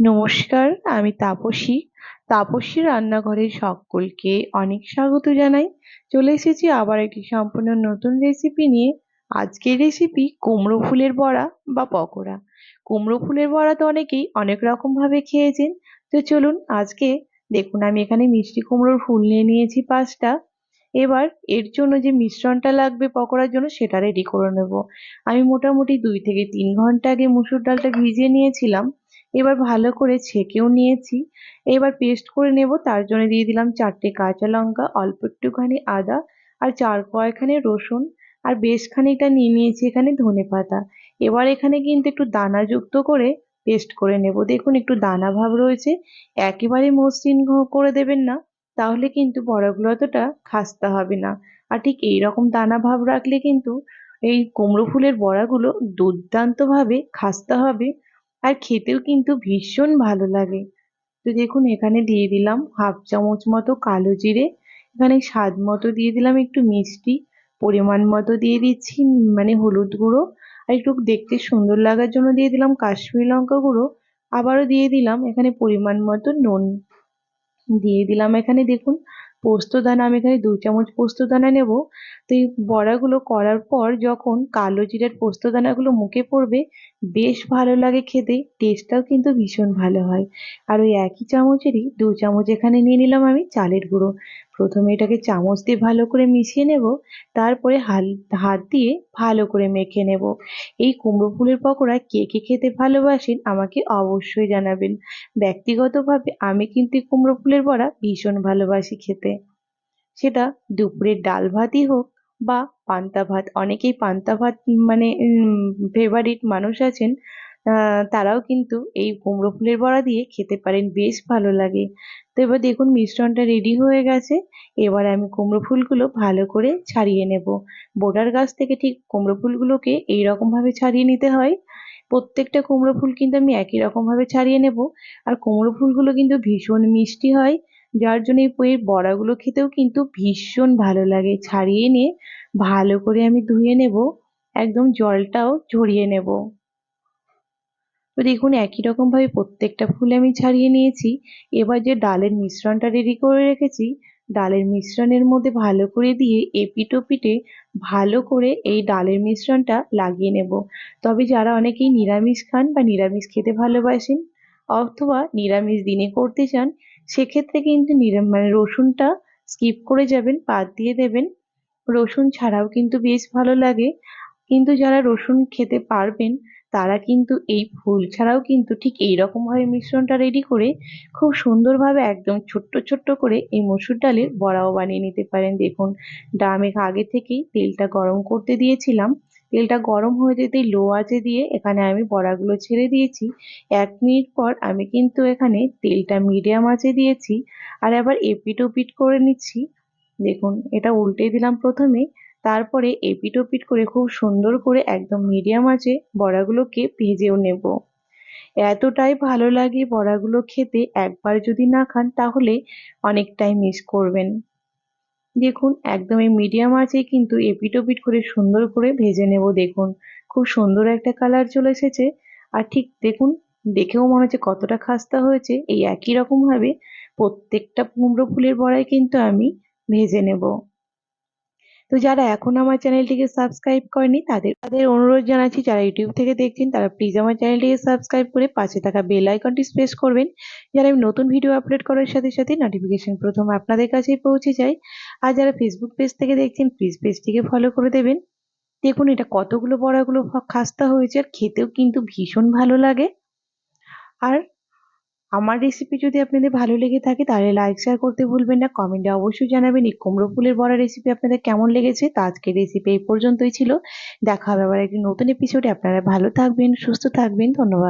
নমস্কার, আমি তাপসী। তাপসী রান্নাঘরের সকলকে অনেক স্বাগত জানাই। চলে এসেছি আবার একটি সম্পূর্ণ নতুন রেসিপি নিয়ে। আজকের রেসিপি কুমড়ো ফুলের বড়া বা পকোড়া। কুমড়ো ফুলের বড়া তো অনেকেই অনেক রকমভাবে খেয়েছেন। তো চলুন আজকে দেখুন, আমি এখানে মিষ্টি কুমড়োর ফুল নিয়ে নিয়েছি পাঁচটা। এবার এর জন্য যে মিশ্রণটা লাগবে পকোড়ার জন্য সেটা রেডি করে নেব। আমি মোটামুটি দুই থেকে তিন ঘণ্টা আগে মুসুর ডালটা ভিজিয়ে নিয়েছিলাম। এবার ভালো করে ছেঁকেও নিয়েছি। এবার পেস্ট করে নেব, তার জন্য দিয়ে দিলাম চারটে কাঁচা লঙ্কা, অল্প একটুখানি আদা আর চার কয়েকখানি রসুন আর বেশ খানিকটা নিয়ে নিয়েছি এখানে ধনে পাতা। এবার এখানে কিন্তু একটু দানাযুক্ত করে পেস্ট করে নেব। দেখুন একটু দানা ভাব রয়েছে, একেবারে মসৃণ করে দেবেন না, তাহলে কিন্তু বড়াগুলো অতটা খাস্তা হবে না। আর ঠিক এইরকম দানা ভাব রাখলে কিন্তু এই কুমড়ো ফুলের বড়াগুলো দুর্দান্তভাবে খাস্তা হবে। আর খেতেও কিন্তু ভীষণ ভালো লাগে। তো দেখুন, এখানে দিয়ে দিলাম হাফ চামচ মতো কালো জিরে, এখানে স্বাদ মতো দিয়ে দিলাম একটু মিষ্টি, পরিমাণ মতো দিয়ে দিচ্ছি মানে হলুদ গুঁড়ো, আর একটু দেখতে সুন্দর লাগার জন্য দিয়ে দিলাম কাশ্মীর লঙ্কা গুঁড়ো, আবারও দিয়ে দিলাম এখানে পরিমাণ মতো নুন। দিয়ে দিলাম এখানে দেখুন পোস্ত দানা, আমি এখানে দু চামচ পোস্ত দানা নেব। তো এই বড়াগুলো করার পর যখন কালো জিরার পোস্ত দানাগুলো মুখে পড়বে, বেশ ভালো লাগে খেতে, টেস্টটাও কিন্তু ভীষণ ভালো হয়। আর ওই একই চামচেরই দু চামচ এখানে নিয়ে নিলাম আমি চালের গুঁড়ো। প্রথমে এটাকে চামচ দিয়ে ভালো করে মিশিয়ে নেব, তারপরে হাল, হাত দিয়ে ভালো করে মেখে নেব। এই কুমড়ো ফুলের পকোড়া কে কে খেতে ভালোবাসেন আমাকে অবশ্যই জানাবেন। ব্যক্তিগতভাবে আমি কিন্তু কুমড়ো ফুলের বড়া ভীষণ ভালোবাসি খেতে। সেটা দুপুরের ডাল ভাতই হোক বা পান্তা ভাত, অনেকেই পান্তা ভাত মানে ফেভারিট মানুষ আছেন। তারাও কিন্তু এই কুমড়ো ফুলের বড়া দিয়ে খেতে পারেন, বেশ ভালো লাগে। তো এবার দেখুন মিশ্রণটা রেডি হয়ে গেছে। এবার আমি কুমড়ো ফুলগুলো ভালো করে ছাড়িয়ে নেব। বোটার গাছ থেকে ঠিক কুমড়ো ফুলগুলোকে এই রকমভাবে ছাড়িয়ে নিতে হয়। প্রত্যেকটা কুমড়ো ফুল কিন্তু আমি একই রকমভাবে ছাড়িয়ে নেব। আর কুমড়ো ফুলগুলো কিন্তু ভীষণ মিষ্টি হয়। যার জন্য এই বড়াগুলো খেতেও কিন্তু ভীষণ ভালো লাগে। ছাড়িয়ে নিয়ে ভালো করে আমি ধুয়ে নেব। একদম জলটাও ঝরিয়ে নেব। তো দেখুন, একই রকমভাবে প্রত্যেকটা ফুল আমি ছাড়িয়ে নিয়েছি। এবার যে ডালের মিশ্রণটা রেডি করে রেখেছি, ডালের মিশ্রণের মধ্যে ভালো করে দিয়ে এপিট ওপিটে ভালো করে এই ডালের মিশ্রণটা লাগিয়ে নেব। তবে যারা অনেকেই নিরামিষ খান বা নিরামিষ খেতে ভালোবাসেন অথবা নিরামিষ দিনে করতে চান, সেক্ষেত্রে কিন্তু নিরাম মানে রসুনটা স্কিপ করে যাবেন, বাদ দিয়ে দেবেন। রসুন ছাড়াও কিন্তু বেশ ভালো লাগে। কিন্তু যারা রসুন খেতে পারবেন তারা কিন্তু এই ফুল ছাড়াও কিন্তু ঠিক এই রকমভাবে মিশ্রণটা রেডি করে খুব সুন্দরভাবে একদম ছোট্ট ছোট্ট করে এই মসুর ডালের বড়াও বানিয়ে নিতে পারেন। দেখুন ডামে আগে থেকেই তেলটা গরম করতে দিয়েছিলাম। তেলটা গরম হয়ে যেতেই লো আঁচে দিয়ে এখানে আমি বড়াগুলো ছেড়ে দিয়েছি। এক মিনিট পর আমি কিন্তু এখানে তেলটা মিডিয়াম আঁচে দিয়েছি। আর আবার এপিট ওপিট করে নিচ্ছি। দেখুন, এটা উল্টে দিলাম প্রথমে। তারপরে এপিট ওপিট করে খুব সুন্দর করে একদম মিডিয়াম আঁচে বড়াগুলোকে ভেজেও নেব। এতটাই ভালো লাগে বড়াগুলো খেতে একবার যদি না খান তাহলে অনেকটাই মিস করবেন। দেখুন, একদম এই মিডিয়াম আছে কিন্তু এপিট ওপিট করে সুন্দর করে ভেজে নেব, দেখুন। খুব সুন্দর একটা কালার চলে এসেছে। আর ঠিক দেখুন, দেখেও মনে হচ্ছে কতটা খাস্তা হয়েছে। এই একই রকমভাবে প্রত্যেকটা কুমড়ো ফুলের বড়াই কিন্তু আমি ভেজে নেব। তো যারা এখন আমার চ্যানেলটিকে সাবস্ক্রাইব করেনি, তাদের তাদের অনুরোধ জানাচ্ছি, যারা ইউটিউব থেকে দেখছেন, তারা প্লিজ আমার চ্যানেলটিকে সাবস্ক্রাইব করে পাশে থাকা বেল আইকনটি প্রেস করবেন। যারা আমি নতুন ভিডিও আপলোড করার সাথে সাথে নোটিফিকেশন প্রথম আপনাদের কাছেই পৌঁছে যায়। আর যারা ফেসবুক পেজ থেকে দেখছেন প্লিজ পেজটিকে ফলো করে দেবেন। দেখুন এটা কতগুলো বড়াগুলো খাস্তা হয়েছে, আর খেতেও কিন্তু ভীষণ ভালো লাগে। আর আমার রেসিপি যদি আপনাদের ভালো লেগে থাকে, তাহলে লাইক শেয়ার করতে ভুলবেন না। কমেন্টে অবশ্যই জানাবেন এই কুমড়ো ফুলের বড়া রেসিপি আপনাদের কেমন লেগেছে। তা আজকের রেসিপি এই পর্যন্তই ছিল। দেখা হবে আবার একটি নতুন এপিসোডে আপনারা ভালো থাকবেন, সুস্থ থাকবেন। ধন্যবাদ।